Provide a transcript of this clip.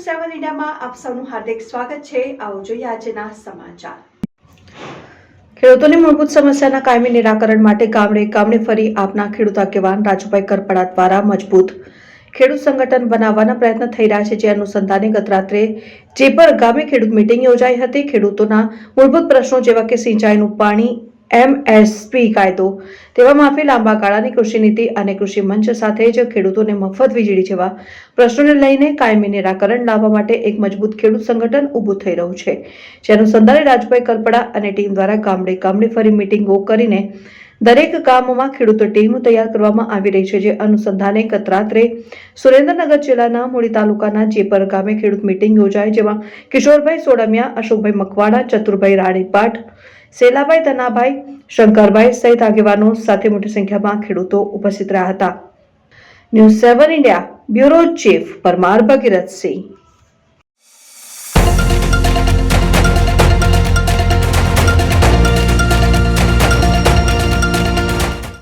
સેવન ઇન્ડિયામાં આપ સૌનું હાર્દિક સ્વાગત છે. આવો જોઈએ આજના સમાચાર. ખેડૂતોની મૂળભૂત સમસ્યાના કાયમી નિરાકરણ માટે ગામડે ગામડે ફરી આપના ખેડૂત આગેવાન રાજુભાઈ કરપડા દ્વારા મજબૂત ખેડૂત સંગઠન બનાવવાના પ્રયત્ન થઈ રહ્યા છે. જે અનુસંધાને ગત રાત્રે પર ગામે ખેડૂત મિટિંગ યોજાઈ હતી, ખેડૂતોના મૂળભૂત પ્રશ્નો જેવા કે સિંચાઈનું પાણી એમએસપી કાયદો. તેવા માફી લાંબા ગાળાની કૃષિ નીતિ અને કૃષિ મંચ સાથે જ ખેડૂતોને મફત વીજળી જેવા પ્રશ્નોને લઈને કાયમી નિરાકરણ લાવવા માટે એક મજબૂત ખેડૂત સંગઠન ઊભું થઈ રહ્યું છે. જે અનુસંધાને રાજભાઈ કલપડા અને ટીમ દ્વારા ગામડે ગામડે ફરી મિટિંગો કરીને દરેક ગામમાં ખેડૂતો ટીમ તૈયાર કરવામાં આવી રહી છે. જે અનુસંધાને ગત રાત્રે સુરેન્દ્રનગર જિલ્લાના મૂળી તાલુકાના જેપર ગામે ખેડૂત મિટિંગ યોજાઈ જેમાં કિશોરભાઈ સોડમિયા, અશોકભાઈ મકવાડા ચતુરભાઈ રાણીપાટ સેલાભાઈ તનાભાઈ શંકરભાઈ સહિત આગેવાનો સાથે મોટી સંખ્યામાં ખેડૂતો ઉપસ્થિત રહ્યા હતા. News seven India, bureau chief Parmar Bhagirathsinh.